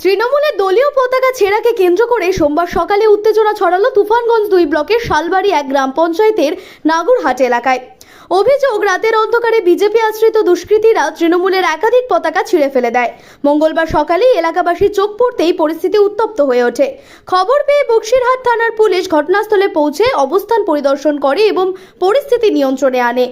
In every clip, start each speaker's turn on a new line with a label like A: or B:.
A: তৃণমূলের দলীয় পতাকা ছেঁড়াকে কেন্দ্র করে সোমবার সকালে উত্তেজনা ছড়ালো তুফানগঞ্জ দুই ব্লকের শালবাড়ি এক গ্রাম পঞ্চায়েতের নাগুরহাট এলাকায়। অভিযোগ, রাতের অন্ধকারে বিজেপি আশ্রিত দুষ্কৃতীরা তৃণমূলের একাধিক পতাকা ছিঁড়ে ফেলে দেয়। মঙ্গলবার সকালেই এলাকাবাসীর চোখ পড়তেই পরিস্থিতি উত্তপ্ত হয়ে ওঠে। খবর পেয়ে বক্সিরহাট থানার পুলিশ ঘটনাস্থলে পৌঁছে অবস্থান পরিদর্শন করে এবং পরিস্থিতি নিয়ন্ত্রণে আনে।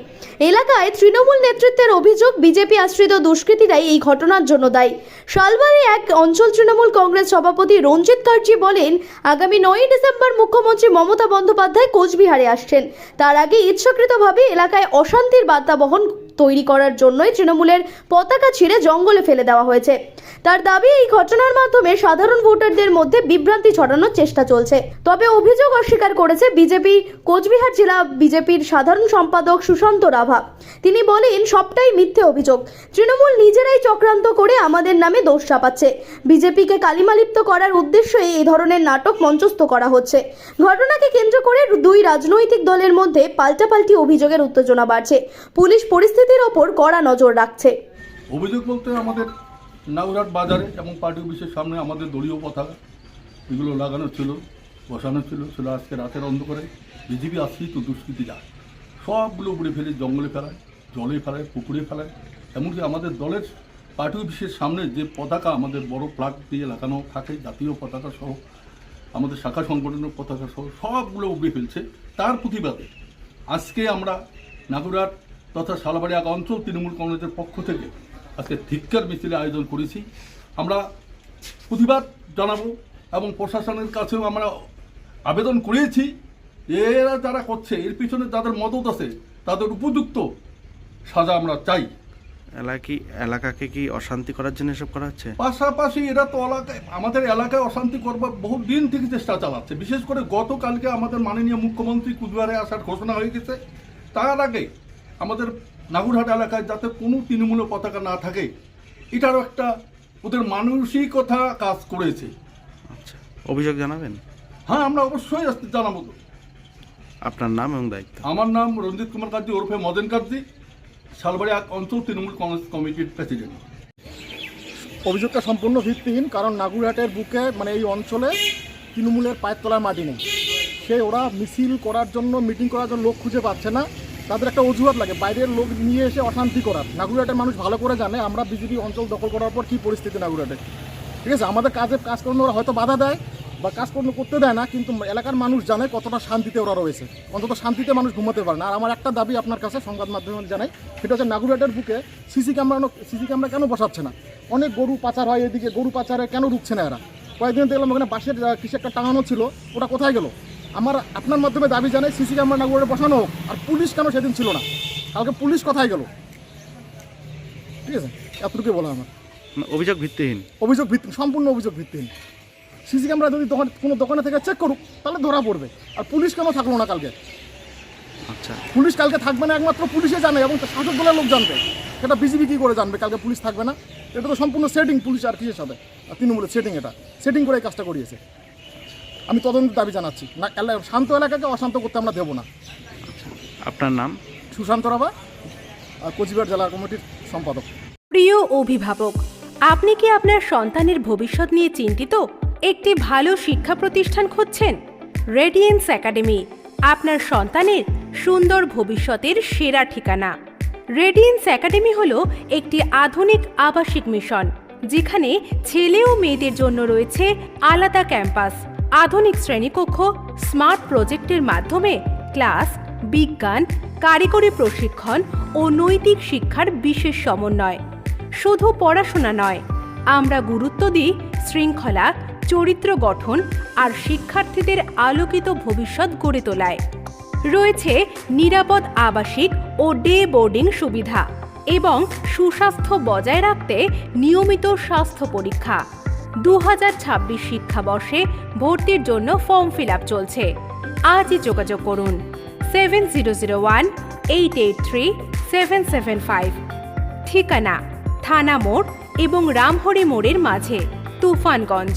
A: এলাকায় তৃণমূল নেতৃত্বের অভিযোগ, বিজেপি আশ্রিত দুষ্কৃতীরাই এই ঘটনার জন্য দায়ী। শালবাড়ি এক অঞ্চল তৃণমূল কংগ্রেস সভাপতি রঞ্জিত কার্জি বলেন, আগামী নয়ই ডিসেম্বর মুখ্যমন্ত্রী মমতা বন্দ্যোপাধ্যায় কোচবিহারে আসছেন। তার আগে ইচ্ছাকৃতভাবে এলাকায় অশান্তির বার্তা বহন তৈরি করার জন্যই তৃণমূলের পতাকা ছিঁড়ে জঙ্গলে ফেলে দেওয়া হয়েছে। তার দাবি, এই ঘটনার মাধ্যমে সাধারণ ভোটারদের মধ্যে বিভ্রান্তি ছড়ানোর চেষ্টা চলছে। তবে অভিযোগ অস্বীকার করেছে বিজেপি কোচবিহার জেলা বিজেপির সাধারণ সম্পাদক সুশান্ত রাভা। তিনি বলেন, সবটাই মিথ্যে অভিযোগ। তৃণমূল নিজেরাই চক্রান্ত করে আমাদের নামে দোষ চাপাচ্ছে। বিজেপিকে কালিমালিপ্ত করার উদ্দেশ্যে এই ধরনের নাটক মঞ্চস্থ করা হচ্ছে। ঘটনাকে কেন্দ্র করে দুই রাজনৈতিক দলের মধ্যে পাল্টাপাল্টি অভিযোগের উত্তেজনা বাড়ছে। পুলিশ পরিস্থিতির ওপর কড়া নজর রাখছে।
B: অভিযোগ বলতে আমাদের নাউরহাট বাজারে এবং পার্টি অফিসের সামনে আমাদের দলীয় পতাকা, এগুলো লাগানো ছিল, বসানো ছিল ছিল আজকে রাতের অন্ধকারে বিজেপি আশ্রিত দুষ্কৃতীরা সবগুলো উড়ে ফেলে, জঙ্গলে ফেলায়, জলে ফেলায়, পুকুরে ফেলায়, এমনকি আমাদের দলের পার্টি অফিসের সামনে যে পতাকা, আমাদের বড় প্লাগ দিয়ে লাগানো থাকে, জাতীয় পতাকা সহ, আমাদের শাখা সংগঠনের পতাকা সহ, সবগুলো উড়ে ফেলছে। তার প্রতিবাদে আজকে আমরা নাগুরহাট তথা শালাবাড়ি এক অঞ্চল তৃণমূল কংগ্রেসের পক্ষ থেকে আজকে ধিক্কার মিছিলের আয়োজন করেছি। আমরা প্রতিবাদ জানাব এবং প্রশাসনের কাছেও আমরা আবেদন করেছি এরা যারা করছে এর পিছনে যাদের মদত আছে তাদের উপযুক্ত সাজা আমরা চাই।
C: এলাকি এলাকাকে কি অশান্তি করার জন্য এসব করা হচ্ছে?
B: পাশাপাশি এরা তো এলাকায় আমাদের এলাকায় অশান্তি করবার বহু দিন থেকে চেষ্টা চালাচ্ছে। বিশেষ করে গতকালকে আমাদের মাননীয় মুখ্যমন্ত্রী কুচবিহারে আসার ঘোষণা হয়ে গেছে। তার আগে আমাদের নাগুরহাট এলাকায় যাতে কোনো তৃণমূলের পতাকা না থাকে এটারও একটা ওদের মানসিকতা কাজ করেছে।
C: আচ্ছা অভিযোগ জানাবেন?
B: হ্যাঁ আমরা অবশ্যই আসতে জানাব। তো।
C: আপনার নাম এবং দায়িত্ব?
B: আমার নাম রঞ্জিত কুমার কার্জি ওরফে মদন কার্জি শালবাড়ি এক অঞ্চল তৃণমূল কংগ্রেস কমিটির প্রেসিডেন্ট।
D: অভিযোগটা সম্পূর্ণ ভিত্তিহীন কারণ নাগুরহাটের বুকে মানে এই অঞ্চলে তৃণমূলের পায়ের তলার মাটি নেই। সে ওরা মিছিল করার জন্য মিটিং করার জন্য লোক খুঁজে পাচ্ছে না। তাদের একটা অজুহাত লাগে বাইরের লোক নিয়ে এসে অশান্তি করার। নাগুরহাটের মানুষ ভালো করে জানে আমরা বিজেপি অঞ্চল দখল করার পর কী পরিস্থিতি নাগুরহাটে ঠিক আছে আমাদের কাজে কাজ ওরা হয়তো বাধা দেয় বা কাজকর্ম করতে দেয় না কিন্তু এলাকার মানুষ জানে কতটা শান্তিতে ওরা রয়েছে। অন্তত শান্তিতে মানুষ ঘুমাতে পারে না। আর আমার একটা দাবি আপনার কাছে সংবাদ মাধ্যমে জানাই সেটা হচ্ছে নাগুরহাটের বুকে সিসি ক্যামেরা সিসি ক্যামেরা কেন বসাচ্ছে না? অনেক গরু পাচার হয় এদিকে গরু পাচারে কেন ঢুকছে না এরা? কয়েকদিন দেখলাম ওখানে আহ, কিছু একটা টাঙানো ছিল ওটা কোথায় গেল? আমার আপনার মাধ্যমে দাবি জানাই সিসি ক্যামেরা নাগুরহাটে বসানো হোক আর পুলিশ কেন সেদিন ছিল না? কালকে পুলিশ কোথায় গেল? ঠিক আছে? এতটুকুই বলা আমার।
C: মানে অভিযোগ ভিত্তিহীন?
D: অভিযোগ ভিত্তি সম্পূর্ণ অভিযোগ ভিত্তিহীন। সিসি ক্যামেরা যদি দোকান কোনো দোকানে থেকে চেক করুক তাহলে ধরা পড়বে। আর পুলিশ কেন থাকল না কালকে?
C: আচ্ছা।
D: পুলিশ কালকে থাকবে না একমাত্র পুলিশে জানে এবং শাসক দলের লোক জানবে। সেটা বিজেপি কী করে জানবে? কালকে পুলিশ থাকবে না। এটা তো সম্পূর্ণ সেটিং পুলিশ আর কিসের সাথে? আর তৃণমূলের সেটিং এটা। সেটিং করে এই কাজটা করিয়েছে। আমি তদন্ত দাবি জানাচ্ছি। না এলা- শান্ত এলাকাকে অশান্ত করতে আমরা দেবো না।
C: আপনার নাম?
D: সুশান্ত রাভা আর কোচবিহার জেলা কমিটির সম্পাদক।
E: প্রিয় অভিভাবক আপনি কি আপনার সন্তানের ভবিষ্যৎ নিয়ে চিন্তিত? একটি ভালো শিক্ষা প্রতিষ্ঠান খুঁজছেন? রেডিয়েন্স একাডেমি আপনার সন্তানের সুন্দর ভবিষ্যতের সেরা ঠিকানা। রেডিয়েন্স একাডেমি হল একটি আধুনিক আবাসিক মিশন যেখানে ছেলে ও মেয়েদের জন্য রয়েছে আলাদা ক্যাম্পাস। আধুনিক শ্রেণীকক্ষ স্মার্ট প্রজেক্টের মাধ্যমে ক্লাস বিজ্ঞান, কারিগরি প্রশিক্ষণ ও নৈতিক শিক্ষার বিশেষ সমন্বয়। শুধু পড়াশোনা নয়, আমরা গুরুত্ব দিই শৃঙ্খলা, চরিত্র গঠন আর শিক্ষার্থীদের আলোকিত ভবিষ্যৎ গড়ে তোলায়। রয়েছে নিরাপদ আবাসিক ও ডে বোর্ডিং সুবিধা এবং সুস্বাস্থ্য বজায় রাখতে নিয়মিত স্বাস্থ্য পরীক্ষা। দু হাজার ছাব্বিশ শিক্ষাবর্ষে ভর্তির জন্য ফর্ম ফিল চলছে। আজই যোগাযোগ করুন seven zero zero one, eight eight three, seven seven five. ঠিকানা, থানা মোড় এবং রামহরি মোড়ের মাঝে, তুফানগঞ্জ।